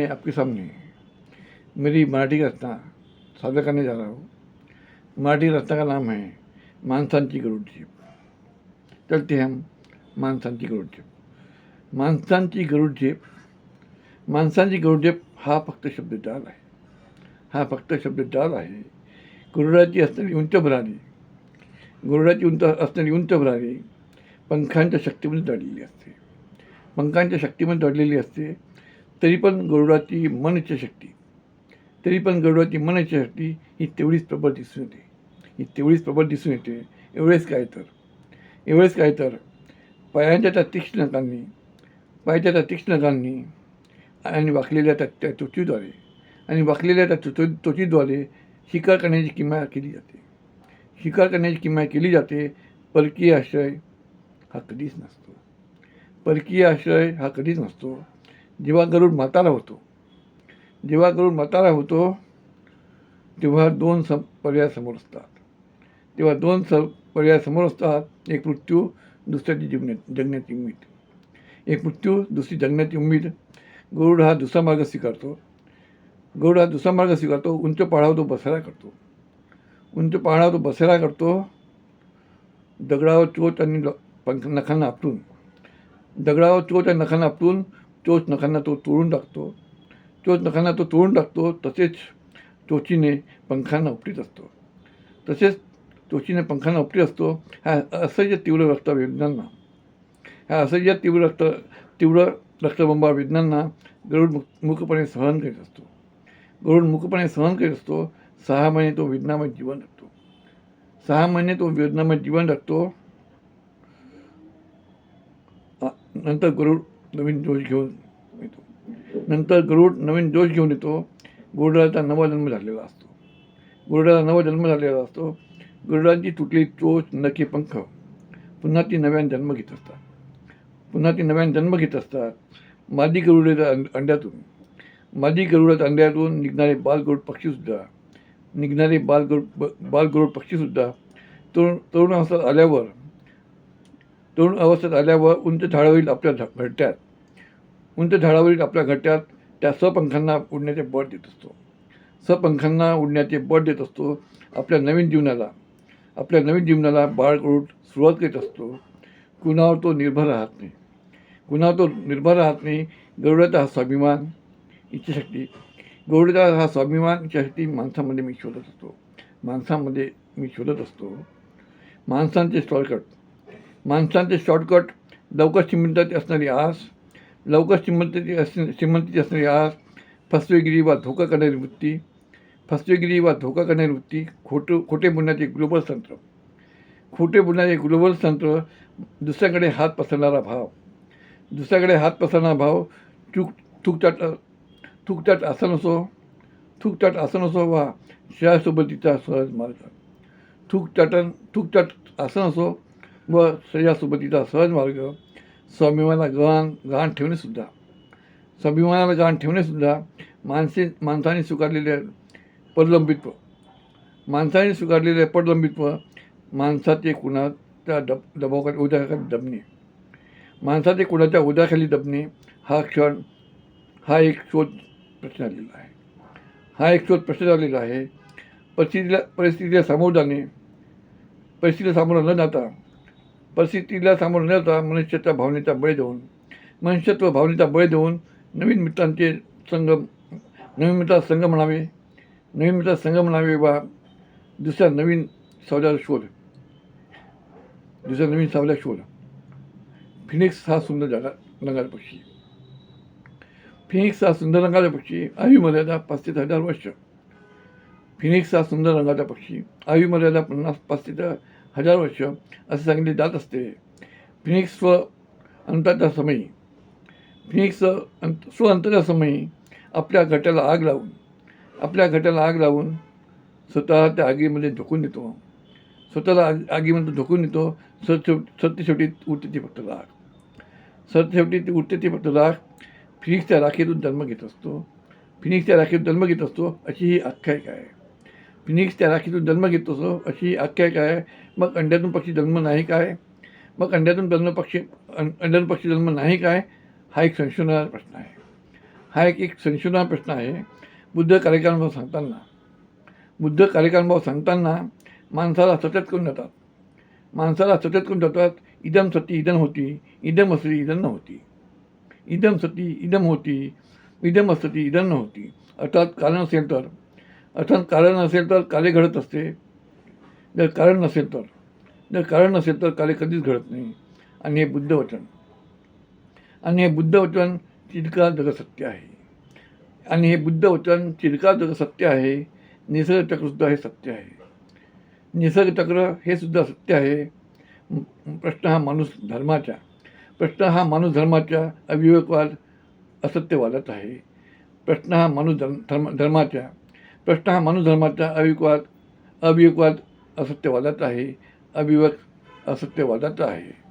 मैं आपके सामने। मेरी मराठी रचना साझा करने जा रहा हूँ। मराठी रचना का नाम है माणसांची गरुडझेप चलते हैं हम माणसांची गरुडझेप माणसांची गरुडझेप माणसांची गरुडझेप हा फक्त शब्दजाल आहे। हा फक्त शब्दजाल आहे। गरुडाची असणारी उंच भरारी गरुडाची उंच असणारी उंच भरारी पंखांच्या शक्तीमध्ये दडलेली असते। पंखांच्या शक्तीमध्ये दडलेली असते तरी पण गरुडाची मन शक्ती. तरी पण गरुडाची मन शक्ती ही तेवढीच प्रबळ दिसून येते. ही तेवढीच प्रबळ दिसून येते. एवढेच काय तर. एवढेच काय तर. पायांच्या त्या तीक्ष्णकांनी पायाच्या त्या तीक्ष्णकांनी आणि वाकलेल्या त्या त्या त्वचीद्वारे आणि वाकलेल्या त्या त्वच त्वचीद्वारे शिकार करण्याची किमया केली जाते. शिकार करण्याची किमया केली जाते. परकीय आश्रय हा कधीच नसतो. परकीय आश्रय हा कधीच नसतो. जेव्हा गरुड म्हातारा होतो जेव्हा गरुड म्हातारा होतो तेव्हा दोन सम पर्याय समोर असतात. तेव्हा दोन स पर्याय समोर असतात एक मृत्यू दुसऱ्याची जगण्यात जगण्याची उम्मीद एक मृत्यू दुसरी जगण्याची उम्मीद गरुड हा दुसरा मार्ग स्वीकारतो. गरुड हा दुसरा मार्ग स्वीकारतो उंच पहाडावर तो बसायला करतो. उंच पहाडावर तो बसायला करतो दगडावर चोच आणि ल- पंख नखांना आपटून. दगडावर चोच आणि नखांना आपटून चोच नखांना तो तोडून टाकतो. चोच नखांना तो तोडून टाकतो तसेच चोचीने पंखांना उपटीत असतो. तसेच चोचीने पंखांना उपटीत असतो ह्या असह्य तीव्र रक्त वेदनांना ह्या असह्य तीव्र रक्त तीव्र रक्तबंबा वेदनांना गरुड मुक मुकपणे सहन करीत असतो. गरुड मुकपणे सहन करीत असतो सहा महिने तो वेदनामय जीवन जगतो. सहा महिने तो वेदनामय जीवन जगतो. नंतर गरुड नवीन जोश घेऊन येतो. नंतर गरुड नवीन जोश घेऊन येतो. गरुडाचा नवा जन्म झालेला असतो. गरुडाचा नवा जन्म झालेला असतो. गरुडांची तुटली चोच नखे पंख. पुन्हा ती नव्याने जन्म घेत असतात. पुन्हा ती नव्याने जन्म घेत असतात. मादी गरुडाच्या अंड अंड्यातून. मादी गरुडाच्या अंड्यातून निघणारे बालगरुड पक्षीसुद्धा निघणारे बालगरुड ब- बालगरुड पक्षीसुद्धा तरुण तरुण आल्यावर तरुण अवस्थेत आल्यावर उंच झाडावरील आपल्या झ- घट्ट्यात उंच झाडावरील आपल्या घट्ट्यात त्या सपंखांना उडण्याचे बळ देत असतो. सपंखांना उडण्याचे बळ देत असतो आपल्या नवीन जीवनाला. आपल्या नवीन जीवनाला बाळ सुरुवात करीत असतो. कुणावर तो निर्भर राहत नाही. कुणावर तो निर्भर राहत नाही गरुडाचा हा स्वाभिमान इच्छाशक्ती. गरुडाचा हा स्वाभिमान इच्छाशक्ती माणसामध्ये मी शोधत असतो. माणसामध्ये मी शोधत असतो. माणसांचे शॉर्टकट माणसांचे शॉर्टकट लवकर श्रीमंताची असणारी आस लवकर श्रीमंताची अस श्रीमंतीची असणारी आस फसवेगिरी वा धोका करणारी वृत्ती फसवेगिरी वा धोका करणारी वृत्ती खोटं खोटे बोलण्याचे ग्लोबल तंत्र खोटे बोलण्याचे ग्लोबल तंत्र दुसऱ्याकडे हात पसरणारा भाव. दुसऱ्याकडे हात पसरणारा भाव चूक थुकचाट थुकचाट आसन असो थुकचाट आसन असो वा शयासोबतीचा सहज मार्ग. थुकचाटन थुकचाट आसन असो व स्त्रियासोबतीचा सहज मार्ग स्वाभिमानाला गहाण गहाण ठेवणेसुद्धा स्वाभिमानाला गहाण ठेवणेसुद्धा माणसे माणसाने स्वीकारलेले पदलंबित्व माणसाने स्वीकारलेले पडलंबित्व माणसाचे कुणाच्या दब दबावाखाली उद्याखाली दबणे. माणसाचे कुणाच्या उद्याखाली दबणे हा क्षण हा एक शोध प्रश्न आलेला आहे. हा एक शोध प्रश्न झालेला आहे. परिस्थितीला परिस्थितीला सामोरं जाणे परिस्थितीला सामोरं न जाता परिस्थितीला सामोरं न जाता मनुष्याच्या भावनेचा बळी देऊन. मनुष्यत्व भावनेचा बळी देऊन नवीन मित्रांचे संघ नवीन मित्रात संघ म्हणावे. नवीन मित्रात संघ म्हणावे वा दुसऱ्या नवीन सावल्याचा शोध. दुसऱ्या नवीन सावल्या शोध. फिनिक्स हा सुंदर जागा रंगाचा पक्षी. फिनिक्स हा सुंदर रंगाचा पक्षी. आयुर्मर्यादा पस्तीस हजार वर्ष. फिनिक्स हा सुंदर रंगाचा पक्षी. आयुमर्यादा पन्नास पस्तीस हजार वर्ष असे सांगितले जात असते. फिनिक्स स्व अंताच्या समयी. फिनिक्स अंत स्व अंताच्या समयी आपल्या घट्याला आग लावून आपल्या घट्याला आग लावून स्वतः त्या आगीमध्ये झोकून देतो. स्वतःला आग आगीमध्ये झोकून देतो. सर सत्य शेवटी उठते ती फक्त राख. सत्य शेवटी ती उठते ती फक्त राग फिनिक्सच्या राखेतून जन्म घेत असतो. फिनिक्सच्या राखेतून जन्म घेत असतो. अशी ही आख्यायिका आहे. फिनिक्सच्या राखीतून जन्म घेत असो अशी आख्यायिका आहे मग अंड्यातून पक्षी जन्म नाही काय? मग अंड्यातून जन्म पक्षी अंड्यातून पक्षी जन्म नाही काय? हा एक संशोधनाचा प्रश्न आहे. हा एक एक संशोधन प्रश्न आहे. बुद्ध कार्यकालानुभव सांगताना बुद्ध कार्यकालानुभव सांगताना माणसाला सतत करून जातात माणसाला सतत करून जातात इदम सती इदम होती इदम असती इदम नव्हती. इदम सती इदम होती इदम असती इदम नव्हती. अर्थात कारण असेल तर अर्थात कारण असेल तर कार्य घडत असते. जर कारण नसेल तर. जर कारण नसेल तर कार्य कधीच घडत नाही. आणि हे बुद्ध वचन. आणि हे बुद्ध वचन जगसत्य आहे. आणि हे बुद्ध वचन चिरकाल जग सत्य आहे. निसर्गचक्रसुद्धा हे सत्य आहे. निसर्गचक्र हे सुद्धा सत्य आहे. प्रश्न हा माणूस धर्माच्या प्रश्न हा माणूस धर्माच्या अविवेकवाद असत्यवादात आहे. प्रश्न हा माणूस धर्म धर्म धर्माच्या प्रश्न हा माणूस अविकवाद अविवेकवाद अविवेकवाद असत्यवादात आहे. अविवेक असत्यवादात आहे.